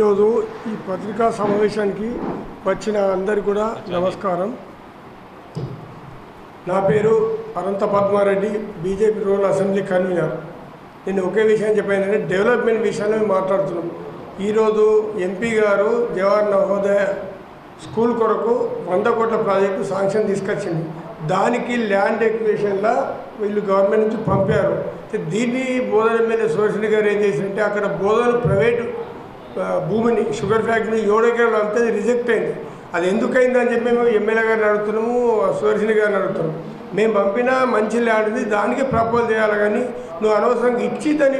ఈరోజు ఈ పత్రికా సమావేశానికి వచ్చిన అందరు కూడా నమస్కారం. నా పేరు Anantha Padmareddy BJP rural assembly convener. నేను ఒకే విషయం చెప్పానంటే డెవలప్మెంట్ విషయంలో మాట్లాడుతున్నాం. ఈరోజు ఎంపీ గారు జవహర్ నవోదయ స్కూల్ కొరకు వంద కోట్ల ప్రాజెక్టు శాంక్షన్ తీసుకొచ్చింది. దానికి ల్యాండ్ ఎక్విజిషన్లో వీళ్ళు గవర్నమెంట్ నుంచి పంపారు. దీన్ని బోధన మీద సోషల్ గారు ఏం చేసిందంటే అక్కడ బోధన ప్రైవేటు భూమిని షుగర్ ఫ్యాక్టరీ ఏడు ఎకరాలు అంతే రిజెక్ట్ అయింది. అది ఎందుకైందని చెప్పి మేము ఎమ్మెల్యే గారిని అడుగుతున్నాము సుదర్శన్ గారిని అడుగుతున్నాము. మేము పంపిన మంచి ల్యాండ్ది దానికి ప్రపోజ్ చేయాలి కానీ నువ్వు అనవసరంగా ఇచ్చి దాన్ని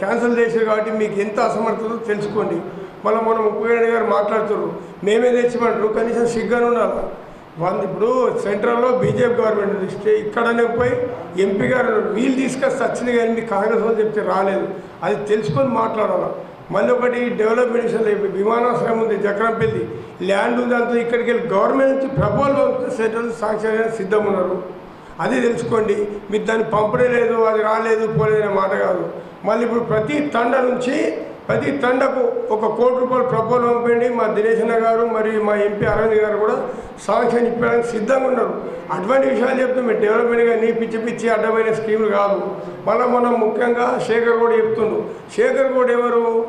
క్యాన్సిల్ చేశారు కాబట్టి మీకు ఎంత అసమర్థతో తెలుసుకోండి. మళ్ళీ మనం ముప్పై గారు మాట్లాడుతున్నారు మేమే తెచ్చిమంటారు కనీసం సిగ్గాను ఉండాలి? వాళ్ళు ఇప్పుడు సెంట్రల్లో బీజేపీ గవర్నమెంట్ ఇస్తే ఇక్కడనే పోయి ఎంపీ గారు వీళ్ళు తీసుకొస్తే వచ్చింది కానీ కాంగ్రెస్ వాళ్ళు చెప్తే రాలేదు. అది తెలుసుకొని మాట్లాడాలి? మళ్ళీ ఒకటి డెవలప్మెంట్ విషయంలో విమానాశ్రయం ఉంది జక్రంపల్లి ల్యాండ్ ఉంది అంతా ఇక్కడికి వెళ్ళి గవర్నమెంట్ నుంచి ప్రపోజల్ పంపితే సెంట్రల్ సాంక్షన్ అయినా సిద్ధం ఉన్నారు అది తెలుసుకోండి. మీరు దాన్ని పంపడం లేదు అది రాలేదు పోలేదు అనే మాట కాదు. మళ్ళీ ఇప్పుడు ప్రతి తండ నుంచి ప్రతి తండకు ఒక కోటి రూపాయలు ప్రపోజల్ పంపండి మా దినేష్ గారు మరియు మా ఎంపీ అరవింద్ గారు కూడా సాంక్షన్ ఇప్పడానికి సిద్ధంగా ఉన్నారు. అటువంటి విషయాలు చెప్తే మీరు డెవలప్మెంట్గా నీ పిచ్చి పిచ్చి అడ్డమైన స్కీములు కాదు. మళ్ళీ మనం ముఖ్యంగా శేఖర్ కూడా చెప్తుండు. శేఖర్ కూడా ఎవరు?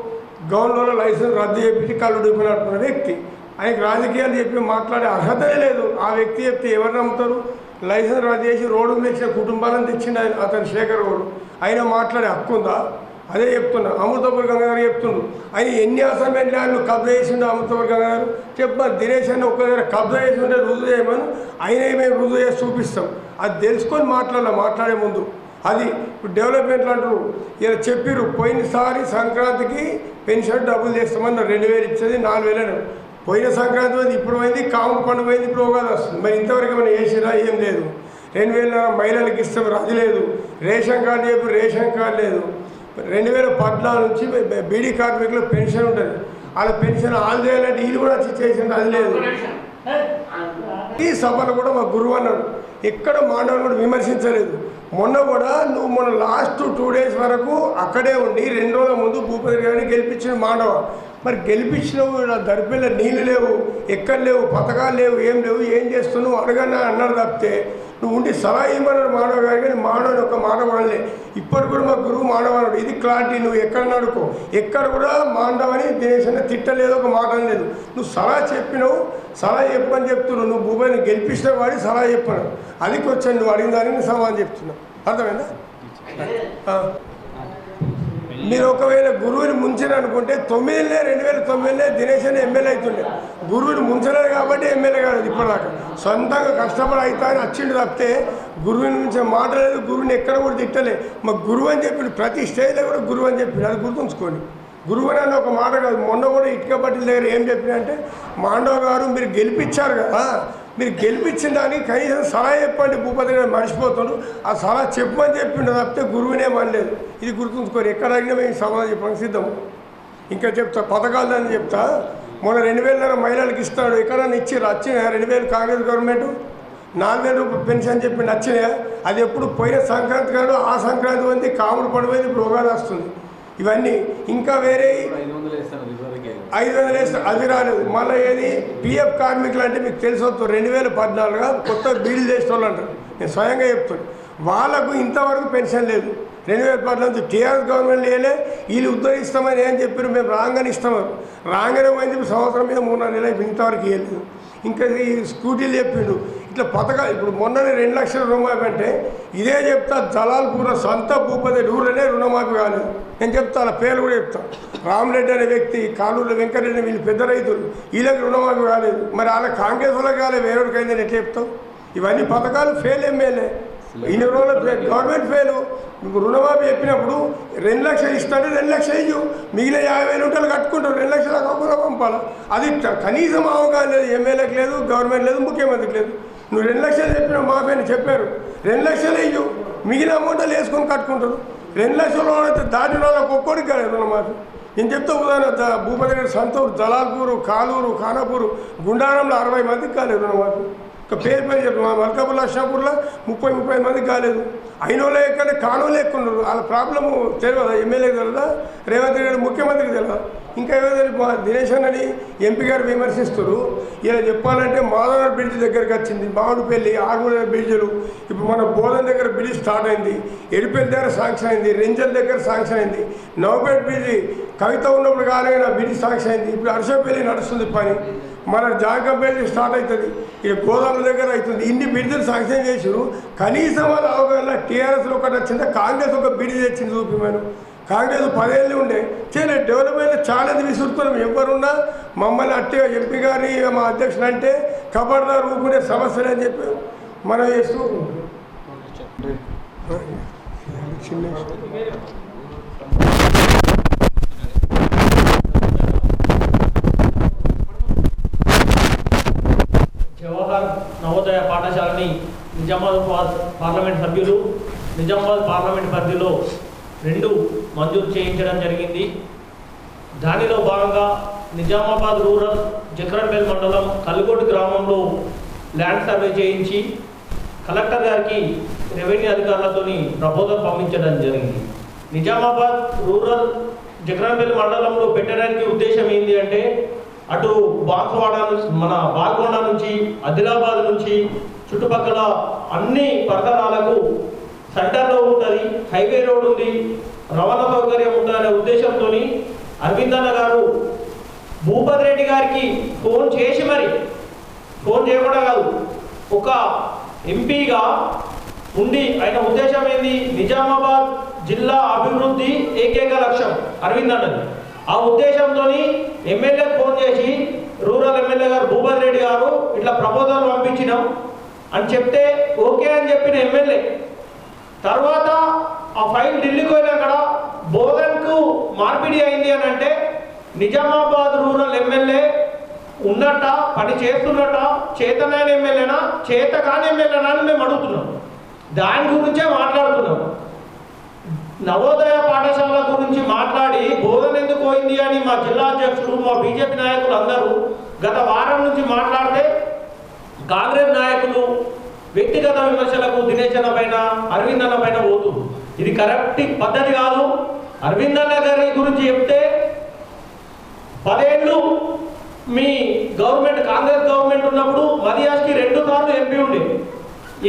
గవర్నర్లో లైసెన్స్ రద్దు చేపించి కళ్ళు డూపినటువంటి వ్యక్తి. ఆయనకి రాజకీయాలు చెప్పి మాట్లాడే అర్హతనే లేదు. ఆ వ్యక్తి చెప్తే ఎవరు నమ్ముతారు? లైసెన్స్ రద్దు చేసి రోడ్డు తెచ్చిన కుటుంబాలను తెచ్చిండు ఆయన అతను శేఖర్ గౌడ్. ఆయన మాట్లాడే హక్కు ఉందా? అదే చెప్తున్నా. అమృతపూర్ గంగారు చెప్తుండ్రు. ఆయన ఎన్ని అసైన్మెంట్ ల్యాండ్లు కబ్జా చేసిండు అమృతపూర్ గంగారు గారు? దినేష్ అన్న ఒక్క దగ్గర కబ్జా చేసి ఉంటే రుజువు చేయమని. అయినా మేము రుజువు చేసి చూపిస్తాం. అది తెలుసుకొని మాట్లాడాలి మాట్లాడే ముందు. అది ఇప్పుడు డెవలప్మెంట్లు అంటారు ఇలా చెప్పిర్రు పోయినసారి సంక్రాంతికి పెన్షన్ డబ్బులు చేస్తామని రెండు వేలు ఇచ్చేది నాలుగు వేలు పోయిన సంక్రాంతి పోయింది ఇప్పుడు పోయింది కాముడు పండుగ పోయింది ఇప్పుడు ఉగాది వస్తుంది. మరి ఇంతవరకు ఏమైనా వేసినా ఏం లేదు. రెండు వేల మహిళలకు ఇస్తాం రాజు లేదు. రేషన్ కార్డు చెప్పి రేషన్ కార్డు లేదు. రెండు వేల పద్నాలుగు నుంచి బీడీ కార్మికులు పెన్షన్ ఉంటుంది. వాళ్ళ పెన్షన్ ఆల్ చేయాలంటే వీళ్ళు కూడా చేసింది అది లేదు. ఈ సభలో కూడా మా గురువు అన్నాడు. ఎక్కడ మానవుని కూడా విమర్శించలేదు. మొన్న కూడా నువ్వు మొన్న లాస్ట్ టూ డేస్ వరకు అక్కడే ఉండి రెండు రోజుల ముందు భూపతి గారిని గెలిపించిన మానవ. మరి గెలిపించినవు దరిపిల్ల నీళ్ళు లేవు ఎక్కడ లేవు పథకాలు లేవు ఏం లేవు ఏం చేస్తున్నావు అడగన్నా అన్నారు తప్పితే నువ్వు ఉండి సలహా ఇవ్వమన్నాడు మానవ గారు కానీ మానవుని ఒక మానవాళ్ళే. ఇప్పటి కూడా మా గురువు మానవాడు ఇది క్లారిటీ. నువ్వు ఎక్కడ నడుకో? ఎక్కడ కూడా మాండవని దినేష్ అన్న తిట్టలేదు ఒక మాట లేదు నువ్వు సలహా చెప్పినావు సలహా చెప్పని చెప్తున్నావు. నువ్వు భూమిని గెలిపించిన వాడి సలహా చెప్పాను. అది వచ్చాను నువ్వు అడిగిన దానికి సమాధానం చెప్తున్నావు. అర్థమైందా. మీరు ఒకవేళ గురువుని ముంచిన తొమ్మిదిలే రెండు వేల తొమ్మిదిలే దినేష్ అని ఎమ్మెల్యే అవుతుండే. గురువుని ముంచలేదు కాబట్టి ఎమ్మెల్యే కాదు ఇప్పటిదాకా. సొంతంగా కష్టపడి అవుతా అని వచ్చిండు తప్పితే గురువుని నుంచి మాట లేదు గురువుని ఎక్కడ కూడా తిట్టలే. మా గురువు అని చెప్పిండు ప్రతి స్టేజ్లో కూడా గురువు అని చెప్పిండు అది గుర్తుంచుకోండి. గురువు అని ఒక మాట కాదు. మొన్న కూడా ఇటుక పట్టిల దగ్గర ఏం చెప్పినంటే మాండవ గారు మీరు గెలిపించారు కదా మీరు గెలిపించిన దానికి కనీసం సలహా చెప్పండి భూపతి గారు మర్చిపోతాడు ఆ సలహా చెప్పమని చెప్పిండు తప్పితే గురువునే మనలేదు ఇది గుర్తుంచుకోరు ఎక్కడ అడిగినా మేము సమాధానం చెప్పడానికి సిద్ధం. ఇంకా చెప్తా పథకాలు అని చెప్తా. మొన్న రెండు వేల మహిళలకు ఇస్తాడు ఎక్కడన్నా ఇచ్చి వచ్చినాయా రెండు వేలు కాంగ్రెస్ గవర్నమెంట్? నాలుగు వేల రూపాయలు పెన్షన్ చెప్పి నచ్చినాయా అది ఎప్పుడు పోయిన సంక్రాంతి కాదు ఆ సంక్రాంతి ఉంది కాముడు పడిపోయింది ఇప్పుడు ఉగాది వస్తుంది. ఇవన్నీ ఇంకా వేరే ఐదు వందలు వేస్తే అది రాలేదు మళ్ళీ ఏది? పిఎఫ్ కార్మికులు అంటే మీకు తెలిసొచ్చు రెండు వేల పద్నాలుగుగా కొత్త బిల్లు చేసిన వాళ్ళు అంటారు. నేను స్వయంగా చెప్తాను వాళ్ళకు ఇంతవరకు పెన్షన్ లేదు. రెండు వేల పద్నాలుగు టీఆర్ఎస్ గవర్నమెంట్ లేలే వీళ్ళు ఉద్ధరిస్తామని ఏం చెప్పారు? మేము రాగానే ఇస్తామని రాగానే పోయింది సంవత్సరం మీద మూడు నెలలు ఇంతవరకు ఇవ్వలేదు. ఇంకా ఈ స్కూటీలు చెప్పిండు. ఇట్లా పథకాలు ఇప్పుడు మొన్ననే రెండు లక్షల రుణమాఫీ అంటే ఇదే చెప్తా జలాల్పూర్ సొంత భూపతి ఊరనే రుణమాఫీ కాలేదు. నేను చెప్తా అలా కూడా చెప్తా. రామరెడ్డి అనే వ్యక్తి కాలూరు వెంకటరెడ్డి వీళ్ళు పెద్ద రైతులు వీళ్ళకి రుణమాఫీ కాలేదు. మరి అలా కాంగ్రెస్ వాళ్ళకి కాలేదు వేరొకరికి అయిందని ఎట్లా చెప్తాం ఇవన్నీ పథకాలు ఫెయిల్ ఎమ్మెల్యే. ఇన్ని రోజులు గవర్నమెంట్ ఫెయిల్ మీకు రుణమాఫీ చెప్పినప్పుడు రెండు లక్షలు ఇస్తాడు రెండు లక్షలు ఇయ్యు. మిగిలిన యాభై వేలు ఉంటే కట్టుకుంటారు రెండు లక్షలు కాకుండా పంపాలి. అది కనీసం అవగాహన లేదు ఎమ్మెల్యేకి లేదు గవర్నమెంట్ లేదు ముఖ్యమంత్రికి లేదు. నువ్వు రెండు లక్షలు చెప్పిన మాఫీ అని చెప్పారు. రెండు లక్షలు ఇయ్యు. మిగిలిన అమౌంట్లు వేసుకొని కట్టుకుంటారు. రెండు లక్షల్లో అయితే దాటిన వాళ్ళకి ఒక్కోడికి కాలేదు రుణమాఫీ నేను చెప్తా ఉదాహరణ భూపతి గారి సంతూరు జలాల్పూరు కాలూరు ఖానాపూరు గుండారంలో అరవై మందికి కాలేదు రుణమాఫీ ఒక పేరు పేరు చెప్పు మా మల్కాపూర్ లక్షాపూర్లో ముప్పై ముప్పై మందికి కాలేదు. అయిన వాళ్ళు ఎక్కడ కానోళ్ళు ఎక్కున్నారు వాళ్ళ ప్రాబ్లము తెలియదా ఎమ్మెల్యేకి తెలియదా రేవంత్ రెడ్డి ముఖ్యమంత్రికి తెలియదా ఇంకా ఏదో మా దినేష్ అన్నని ఎంపీ గారు విమర్శిస్తారు ఇలా చెప్పాలంటే మాధవ బ్రిడ్జ్ దగ్గరికి వచ్చింది. మామిడిపల్లి ఆగుల బ్రిడ్జ్లు ఇప్పుడు మన బోధన్ దగ్గర బ్రిడ్జ్ స్టార్ట్ అయింది. ఎడిపల్లి దగ్గర శాంక్షన్ అయింది. రెంజల్ దగ్గర శాంక్షన్ అయింది. నవపేట బ్రిడ్జ్ కవిత ఉన్నప్పుడు కాలేనా బ్రిడ్జ్ శాంక్షన్ అయింది. ఇప్పుడు అరసపల్లి నడుస్తుంది పని. మన జాగంపల్లి స్టార్ట్ అవుతుంది. ఇక గోదావరి దగ్గర అవుతుంది. ఇన్ని బ్రిడ్జ్లు శాంక్షన్ చేసారు కనీసం వాళ్ళ అవగాహన టీఆర్ఎస్లో ఒకటి వచ్చిందా? కాంగ్రెస్ ఒక బ్రిడ్జ్ తెచ్చింది చూపి కాంగ్రెస్ పదేళ్ళు ఉండే. చేయలేదు డెవలప్మెంట్ చాలా విసురుతున్నాం ఎవరున్నా మమ్మల్ని అట్టే ఎంపీ గారిని మా అధ్యక్షుడు అంటే కబర్దార్ రూపునే సమస్యలు అని చెప్పి మనం చేస్తూ చిన్న జవహర్ నవోదయ పాఠశాలని నిజామాబాద్ పార్లమెంట్ సభ్యులు నిజామాబాద్ పార్లమెంట్ పరిధిలో రెండు మంజూరు చేయించడం జరిగింది. దానిలో భాగంగా నిజామాబాద్ రూరల్ జక్రన్బెల్ మండలం కల్గోటి గ్రామంలో ల్యాండ్ సర్వే చేయించి కలెక్టర్ గారికి రెవెన్యూ అధికారులతోని ప్రపోజల్ పంపించడం జరిగింది. నిజామాబాద్ రూరల్ జక్రన్బెల్ మండలంలో పెట్టడానికి ఉద్దేశం ఏంటి అంటే అటు బాన్సువాడ నుంచి మన బాల్కొండ నుంచి ఆదిలాబాద్ నుంచి చుట్టుపక్కల అన్ని పరిసరాలకు సెంటర్లో ఉంటుంది హైవే రోడ్ ఉంది రవాణా సౌకర్యం ఉందనే ఉద్దేశంతో అరవింద్ అన్న గారు భూపతి రెడ్డి గారికి ఫోన్ చేసి మరి ఫోన్ చేయకుండా కాదు ఒక ఎంపీగా ఉండి ఆయన ఉద్దేశం ఏంది? నిజామాబాద్ జిల్లా అభివృద్ధి ఏకైక లక్ష్యం అరవింద్ అన్నది ఆ ఉద్దేశంతో ఎమ్మెల్యే ఫోన్ చేసి రూరల్ ఎమ్మెల్యే గారు భూపతి రెడ్డి గారు ఇట్లా ప్రపోజల్ పంపించినాం అని చెప్తే ఓకే అని చెప్పిన ఎమ్మెల్యే. తర్వాత ఆ ఫైల్ ఢిల్లీకి పోయినాక బోధన్కు మార్పిడి అయింది అని అంటే నిజామాబాద్ రూరల్ ఎమ్మెల్యే ఉన్నట్ట పని చేస్తున్నట్ట చేతనైన ఎమ్మెల్యేనా చేత కాని ఎమ్మెల్యేనా అని మేము అడుగుతున్నాం. దాని గురించే మాట్లాడుతున్నాం. నవోదయ పాఠశాల గురించి మాట్లాడి బోధన ఎందుకు పోయింది అని మా జిల్లా అధ్యక్షుడు మా బీజేపీ నాయకులు అందరూ గత వారం నుంచి మాట్లాడితే కాంగ్రెస్ నాయకులు వ్యక్తిగత విమర్శలకు దినేష్ అన్న పైన అరవింద్ అన్న పైన పోదు ఇది కరెక్ట్ పద్ధతి కాదు. అరవింద్ అన్న గారి గురించి చెప్తే పదేళ్ళు మీ గవర్నమెంట్ కాంగ్రెస్ గవర్నమెంట్ ఉన్నప్పుడు మదియాస్కి రెండు సార్లు ఎంపీ ఉండే.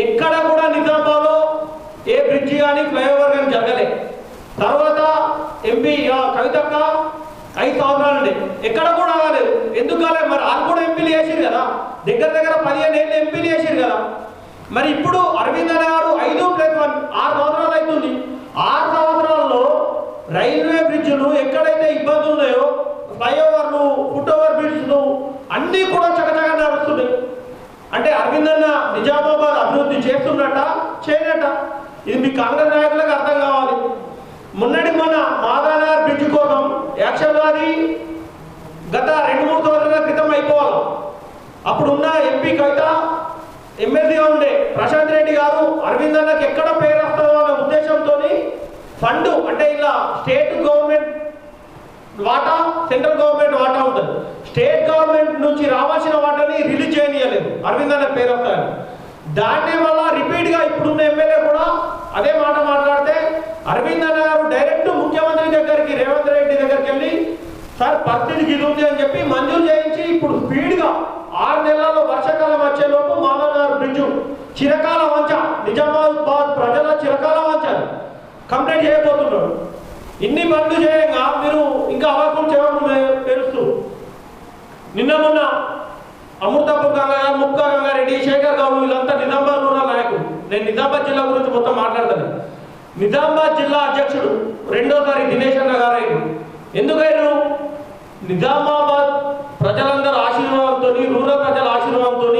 ఎక్కడ కూడా నిజామాబాద్లో ఏ బ్రిడ్జ్ కానీ ఫ్లైఓవర్ కానీ జరగలే. తర్వాత ఎంపీ కవితక్క ఐదు సంవత్సరాలు ఉండే. ఎక్కడ కూడా కాలేదు ఎందుకు కాలేదు మరి వాళ్ళు కూడా ఎంపీలు చేసిరు కదా. దగ్గర దగ్గర పదిహేను ఏళ్ళు ఎంపీలు చేసిరు కదా. మరి ఇప్పుడు అరవింద్ అన్న గారు ఐదు ప్లస్ వన్ ఆరు సంవత్సరాలు అవుతుంది. ఆరు సంవత్సరాల్లో రైల్వే బ్రిడ్జ్లు ఎక్కడైతే ఇబ్బందులు ఉన్నాయో ఫ్లైఓవర్లు ఫుట్ ఓవర్ బ్రిడ్జ్లు అన్నీ కూడా చకచకా నడుస్తున్నాయి. అంటే అరవింద్ అన్న నిజామాబాద్ అభివృద్ధి చేస్తున్నట్ట? చేయనట ఇది మీ కాంగ్రెస్ నాయకులకు అర్థం కావాలి. మొన్నటి మొన్న మాదానగర్ బ్రిడ్జ్ కోసం యాక్షన్ అది గత రెండు మూడు సంవత్సరాల క్రితం అయిపోవాలి. అప్పుడున్న ఎంపీ కవిత ఎమ్మెల్యేగా ఉండే ప్రశాంత్ రెడ్డి గారు అరవింద్ అన్నకి ఎక్కడ పేరు వస్తుందో అనే ఉద్దేశంతో ఫండ్ అంటే ఇలా స్టేట్ గవర్నమెంట్ వాటా సెంట్రల్ గవర్నమెంట్ వాటా ఉంటుంది. స్టేట్ గవర్నమెంట్ నుంచి రావాల్సిన వాటాని రిలీజ్ చేయనీయలేదు. అరవింద్ అన్న పేరు వస్తాయని దాన్ని వల్ల రిపీట్గా ఇప్పుడున్న ఎమ్మెల్యే కూడా అదే మాట మాట్లాడితే అరవింద్ అన్న గారు డైరెక్ట్ ముఖ్యమంత్రి దగ్గరికి రేవంత్ రెడ్డి దగ్గరికి వెళ్ళి సార్ పరిస్థితి ఇది అని చెప్పి మంజూరు చేయించి ఇప్పుడు స్పీడ్గా ఆరు నెలల్లో వర్షాకాలం వచ్చే లోపు మాధవనగర్ బ్రిడ్జ్ చిరకాల వంచ నిజామాబాద్ ప్రజల చిరకాల వంచ కంప్లీట్ చేయబోతున్నాడు. ఇన్ని పనులు చేయంగా మీరు ఇంకా అవకాశం చేయకుండా పేరుస్తూ నిన్న మొన్న అమృతాపూర్ గంగా ముక్క గంగారెడ్డి శేఖర్ గౌడ్ వీళ్ళంతా నిజామాబాద్ రూరల్ నాయకులు. నేను నిజామాబాద్ జిల్లా గురించి మొత్తం మాట్లాడతాను. నిజామాబాద్ జిల్లా అధ్యక్షుడు రెండోసారి దినేష్ అన్న గారు. ఎందుకైనా నిజామాబాద్ ప్రజలందరూ ఆశీర్వాదంతో రూరల్ ప్రజల ఆశీర్వాదంతో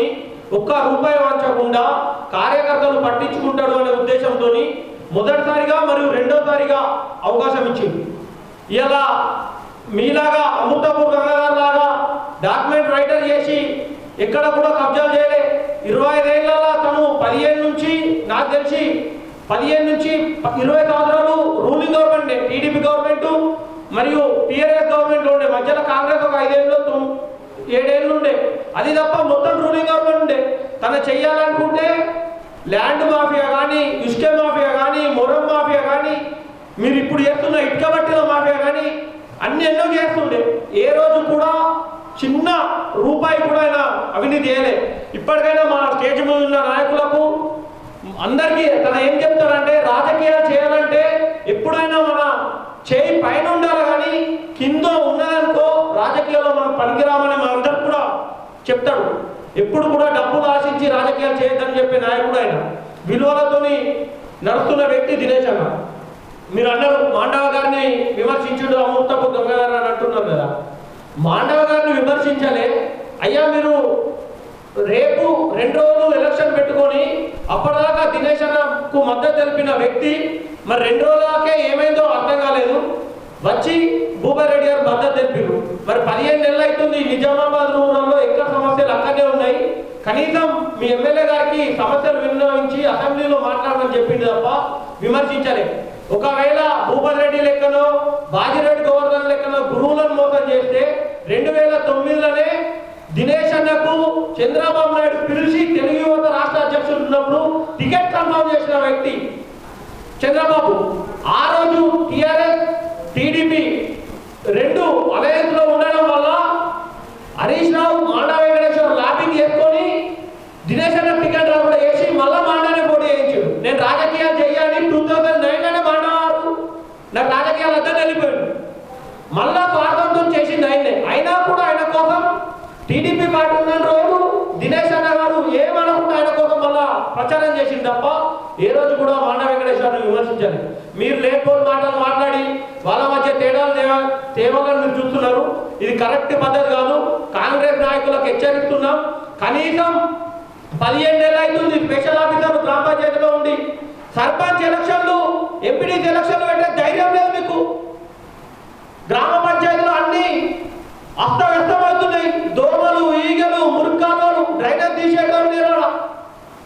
ఒక్క రూపాయి వంచకుండా కార్యకర్తలు పట్టించుకుంటాడు అనే ఉద్దేశంతో మొదటిసారిగా మరియు రెండోసారిగా అవకాశం ఇచ్చింది. ఇలా మీలాగా అమృతపూర్ గంగాధర్ లాగా డాక్యుమెంట్ రైటర్ చేసి ఎక్కడ కూడా కబ్జాలు చేయలే. ఇరవై ఐదేళ్ళలో తను పదిహేను నుంచి నాకు తెలిసి పదిహేను నుంచి ఇరవై సంవత్సరాలు రూలింగ్ గవర్నమెంట్ టీడీపీ గవర్నమెంట్ మరియు టీఆర్ఎస్ గవర్నమెంట్ ఉండే మధ్యలో కాంగ్రెస్ ఒక ఐదేళ్ళు ఏడేళ్ళు ఉండే. అది తప్ప మొత్తం రూలింగ్ గవర్నమెంట్ ఉండే. తను చెయ్యాలనుకుంటే ల్యాండ్ మాఫియా కానీ ఇసుక మాఫియా కానీ మొరం మాఫియా కానీ మీరు ఇప్పుడు చేస్తున్న ఇటుకబట్టిన మాఫియా కానీ అన్ని ఎన్నో చేస్తుండే. ఏ రోజు కూడా చిన్న రూపాయి కూడా ఆయన అవినీతి చేయలే. ఇప్పటికైనా మా స్టేజ్ మీద ఉన్న నాయకులకు అందరికీ తన ఏం చెప్తారంటే రాజకీయాలు చేయాలంటే ఎప్పుడైనా మన చే పైన ఉండాలి కానీ కింద ఉన్నదనుకో రాజకీయాల్లో మనం పనికిరామని మన అందరికి కూడా చెప్తాడు ఎప్పుడు కూడా డబ్బులు ఆశించి రాజకీయాలు చేయొద్దని చెప్పే నాయకుడు ఆయన. విలువలతోని నడుస్తున్న వ్యక్తి దినేష్ అన్న. మీరు అన్నారు మాండవ గారిని విమర్శించుడు అమూర్తపు దొంగగారు అని అంటున్నారు కదా. మాండవ గారిని విమర్శించలే. అయ్యా మీరు రేపు రెండు రోజులు ఎలక్షన్ పెట్టుకొని అప్పటిదాకా దినేష్ అన్నకు మద్దతు తెలిపిన వ్యక్తి మరి రెండు రోజులకే ఏమైందో అర్థం కాలేదు. వచ్చి భూపాల్ రెడ్డి గారు మద్దతు తెలిపారు. మరి పదిహేను నెలలు అవుతుంది నిజామాబాద్ రూరల్లో ఎక్కడ సమస్యలు అక్కడనే ఉన్నాయి కనీసం మీ ఎమ్మెల్యే గారికి సమస్యలు విన్నవించి అసెంబ్లీలో మాట్లాడమని చెప్పింది తప్ప విమర్శించలే. ఒకవేళ భూపతి రెడ్డి లెక్కనో బాజిరెడ్డి గవర్నర్ లెక్కనో గురువులను మోసం చేస్తే రెండు వేల తొమ్మిదిలోనే దినేష్ అన్నకు చంద్రబాబు నాయుడు పిలిచి తెలుగు యువత రాష్ట్ర అధ్యక్షుడు ఉన్నప్పుడు టికెట్ కన్ఫర్మ్ చేసిన వ్యక్తి చంద్రబాబు. ఆ రోజు టిఆర్ఎస్ టీడీపీ రెండు అలయన్స్లో ఉండడం వల్ల హరీష్ రావు మాండా వెంకటేశ్వర లాబింగ్ చేసుకొని దినేష్ అన్న టికెట్ రాకుండా వేసి మళ్ళా మాండానే పోటీ చేయించాడు నేను రాజకీయాలు చేయాలి టూ థౌజండ్ నైన్లోనే మాండా వారు నాకు రాజకీయాలు అద్దరు వెళ్ళిపోయాడు మళ్ళా స్వార్థంతో చేసింది ఆయనే అయినా కూడా ఆయన కోసం టీడీపీ పార్టీ ఉన్న రోజు దినేష్ అన్న గారు ఏమనకుండా ఆయన కోసం మళ్ళా ప్రచారం చేసింది తప్ప ఏ రోజు కూడా వాండ వెంకటేశ్వరని విమర్శించాలి మీరు లేకపోతే మాటలు మాట్లాడి వాళ్ళ మధ్య తేడాలు తేవ తేవాలని మీరు చూస్తున్నారు. ఇది కరెక్ట్ పద్ధతి కాదు. కాంగ్రెస్ నాయకులకు హెచ్చరిస్తున్నాం. కనీసం పదిహేను నెలలు అవుతుంది. స్పెషల్ ఆఫీసర్ గ్రామ పంచాయతీలో ఉండి సర్పంచ్ ఎలక్షన్లు ఎంపీడీసీ ఎలక్షన్లు పెట్టే ధైర్యం లేదు మీకు. గ్రామ పంచాయతీలో అన్ని అస్తవ్యస్తమవుతున్నాయి. దోమలు ఈగలు మురుకాలు డ్రైనేజ్ తీసేయడం లేదు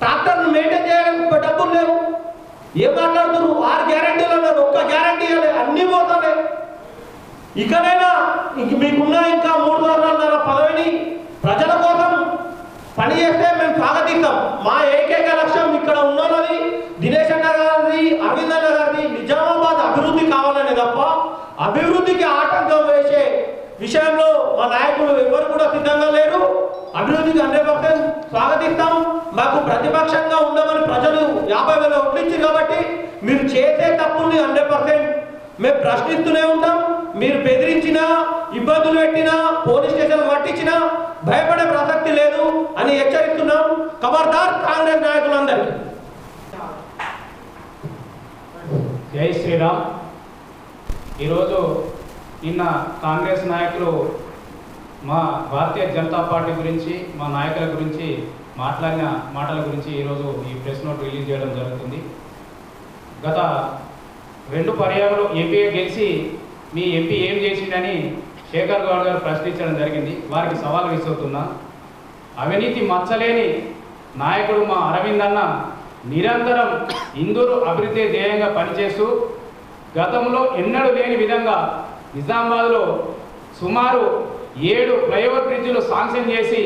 ట్రాక్టర్ను మెయింటైన్ చేయడానికి డబ్బులు లేవు. ఏం మాట్లాడుతున్నారు? ఆరు గ్యారంటీలు అన్నారు ఒక్క గ్యారంటీ ఇవ్వలేదు అన్ని పోతానే ఇకనైనా ఇంక మీకున్న ఇంకా మూడు సంవత్సరాల పదవిని ప్రజల కోసం పని చేస్తే మేము స్వాగతిస్తాం మా ఏకైక లక్ష్యం ఇక్కడ ఉన్నది దినేష్ అన్న గారిది అరవింద్ అన్న గారిది నిజామాబాద్ అభివృద్ధి కావాలనే తప్ప అభివృద్ధికి ఆటంకం వేసే విషయంలో మా నాయకులు ఎవరు సిద్ధంగా లేరు. అభివృద్ధికి హండ్రెడ్ పర్సెంట్ స్వాగతిస్తాం. మాకు ప్రతిపక్షంగా ఉండమని ప్రజలు యాభై వేల ఓట్లు కాబట్టి మీరు చేసే తప్పుల్ని హండ్రెడ్ పర్సెంట్ మేము ప్రశ్నిస్తూనే ఉంటాం. మీరు బెదిరించినా ఇబ్బందులు పెట్టినా పోలీస్ స్టేషన్ పట్టించినా భయపడే ప్రసక్తి లేదు అని హెచ్చరిస్తున్నాం. ఖబర్దార్ కాంగ్రెస్ నాయకులందరికీ. జై శ్రీరామ్. ఈరోజు నిన్న కాంగ్రెస్ నాయకులు మా భారతీయ జనతా పార్టీ గురించి మా నాయకుల గురించి మాట్లాడిన మాటల గురించి ఈరోజు ఈ ప్రెస్ నోట్ రిలీజ్ చేయడం జరుగుతుంది. గత రెండు పర్యాలు ఎంపీగా గెలిచి మీ ఎంపీ ఏం చేసిందని శేఖర్ గౌడ్ గారు ప్రశ్నించడం జరిగింది. వారికి సవాల్ విసురుతున్నా అవినీతి మచ్చలేని నాయకుడు మా అరవింద్ అన్న నిరంతరం ఇందూరు అభివృద్ధి ధ్యేయంగా పనిచేస్తూ గతంలో ఎన్నడూ లేని విధంగా నిజామాబాద్లో సుమారు ఏడు ఫ్లైఓవర్ బ్రిడ్జ్లు శాంక్షన్ చేసి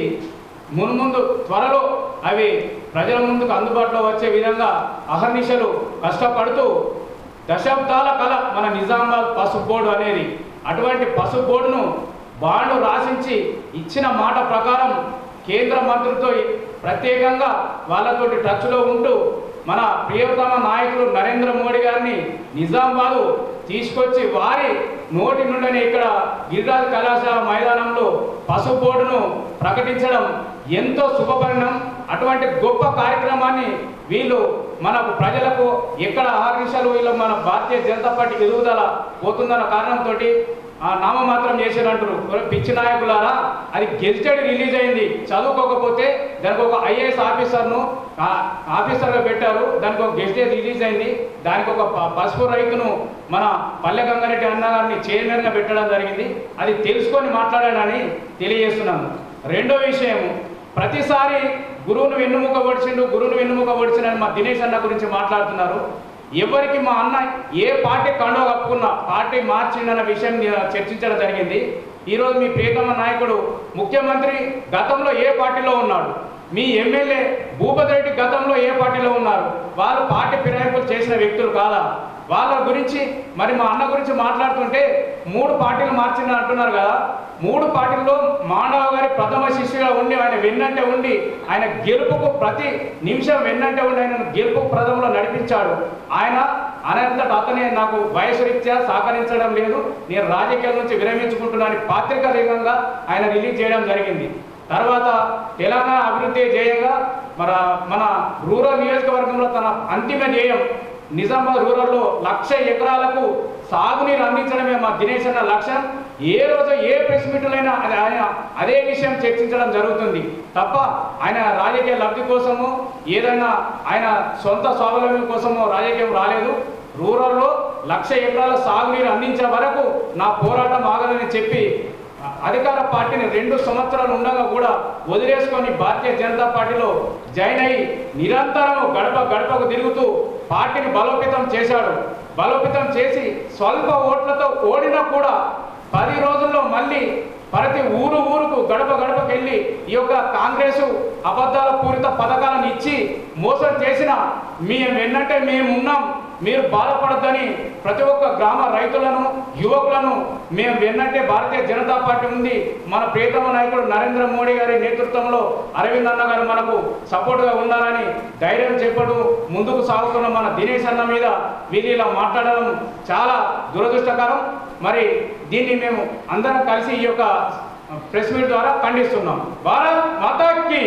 మున్ముందు త్వరలో అవి ప్రజల ముందుకు అందుబాటులో వచ్చే విధంగా అహర్నిశలు కష్టపడుతూ దశాబ్దాల కళ మన నిజామాబాద్ పసుపు బోర్డు అనేది అటువంటి పసుపు బోర్డును బాండ్లు రాసించి ఇచ్చిన మాట ప్రకారం కేంద్ర మంత్రితో ప్రత్యేకంగా వాళ్ళతోటి టచ్లో ఉంటూ మన ప్రియతమ నాయకులు నరేంద్ర మోడీ గారిని నిజామాబాదు తీసుకొచ్చి వారి నోటి నుండి ఇక్కడ గిరిరాజ్ కళాశాల మైదానంలో పసుపు బోర్డును ప్రకటించడం ఎంతో శుభపరిణం అటువంటి గొప్ప కార్యక్రమాన్ని వీళ్ళు మనకు ప్రజలకు ఎక్కడ ఆహర్నిశలు వీళ్ళు మన భారతీయ జనతా పార్టీ ఎదుగుదల పోతుందన్న కారణంతో ఆ నామమాత్రం చేశారంటారు పిచ్చి నాయకులారా అది గెజిటెడ్ రిలీజ్ అయింది. చదువుకోకపోతే దానికి ఒక ఐఏఎస్ ఆఫీసర్ను ఆఫీసర్గా పెట్టారు. దానికి ఒక గెజిటెడ్ రిలీజ్ అయింది. దానికి ఒక ప- పసుపు రైతును మన పల్లె గంగారెడ్డి అన్నగారిని చైర్మన్గా పెట్టడం జరిగింది. అది తెలుసుకొని మాట్లాడాలని తెలియజేస్తున్నాను. రెండో విషయం ప్రతిసారి గురువును వెన్నుముక పొడిచిండు గురువును వెన్నుముక పొడిచిండని మా దినేష్ అన్న గురించి మాట్లాడుతున్నారు. ఎవరికి మా అన్న ఏ పార్టీ కండో కప్పుకున్నా పార్టీ మార్చిండన్న విషయం చర్చించడం జరిగింది. ఈరోజు మీ ప్రియతమ నాయకుడు ముఖ్యమంత్రి గతంలో ఏ పార్టీలో ఉన్నాడు? మీ ఎమ్మెల్యే భూపతి రెడ్డి గతంలో ఏ పార్టీలో ఉన్నారు? వాళ్ళు పార్టీ ఫిరాయింపులు చేసిన వ్యక్తులు కాదా? వాళ్ళ గురించి మరి మా అన్న గురించి మాట్లాడుతుంటే మూడు పార్టీలు మార్చింది అంటున్నారు కదా. మూడు పార్టీల్లో మాండవ గారి ప్రథమ శిష్యుగా ఉండి ఆయన వెన్నంటే ఉండి ఆయన గెలుపుకు ప్రతి నిమిషం వెన్నంటే ఉండి ఆయన గెలుపు ప్రథంలో నడిపించాడు. ఆయన అనంతట అతనే నాకు వయసు రీత్యా సహకరించడం లేదు. నేను రాజకీయాల నుంచి విరమించుకుంటున్నాను పాత్రికారికంగా ఆయన రిలీజ్ చేయడం జరిగింది. తర్వాత తెలంగాణ అభివృద్ధి ధ్యేయంగా మన మన రూరల్ నియోజకవర్గంలో తన అంతిమ ధ్యేయం నిజామాబాద్ రూరల్లో లక్ష ఎకరాలకు సాగునీరు అందించడమే మా దినేష్ అన్న లక్ష్యం. ఏ రోజు ఏ ప్రెస్ మీట్లైనా అది ఆయన అదే విషయం చర్చించడం జరుగుతుంది. తప్ప ఆయన రాజకీయ లబ్ధి కోసము ఏదైనా ఆయన సొంత స్వావలంబం కోసము రాజకీయం రాలేదు. రూరల్లో లక్ష ఎకరాల సాగునీరు అందించే వరకు నా పోరాటం ఆగదని చెప్పి అధికార పార్టీని రెండు సంవత్సరాలు ఉండగా కూడా వదిలేసుకొని భారతీయ జనతా పార్టీలో జాయిన్ అయి నిరంతరం గడప గడపకు తిరుగుతూ పార్టీని బలోపేతం చేశాడు. బలోపేతం చేసి స్వల్ప ఓట్లతో ఓడినా కూడా పది రోజుల్లో మళ్ళీ ప్రతి ఊరు ఊరుకు గడప గడపకి వెళ్ళి ఈ యొక్క కాంగ్రెస్ అబద్ధాల పూరిత పథకాలను ఇచ్చి మోసం చేసిన మేము వెన్నంటే మేము ఉన్నాం. మీరు బాధపడద్దని ప్రతి ఒక్క గ్రామ రైతులను యువకులను మేము వెన్నంటే భారతీయ జనతా పార్టీ ఉంది. మన ప్రియతమ నాయకుడు నరేంద్ర మోడీ గారి నేతృత్వంలో అరవింద్ అన్న గారు మనకు సపోర్ట్గా ఉండాలని ధైర్యం చెప్పడం ముందుకు సాగుతున్న మన దినేష్ అన్న మీద వీళ్ళు ఇలా మాట్లాడడం చాలా దురదృష్టకరం. మరి దీన్ని మేము అందరం కలిసి ఈ యొక్క ప్రెస్ మీట్ ద్వారా ఖండిస్తున్నాం. భారత్ మాతాకి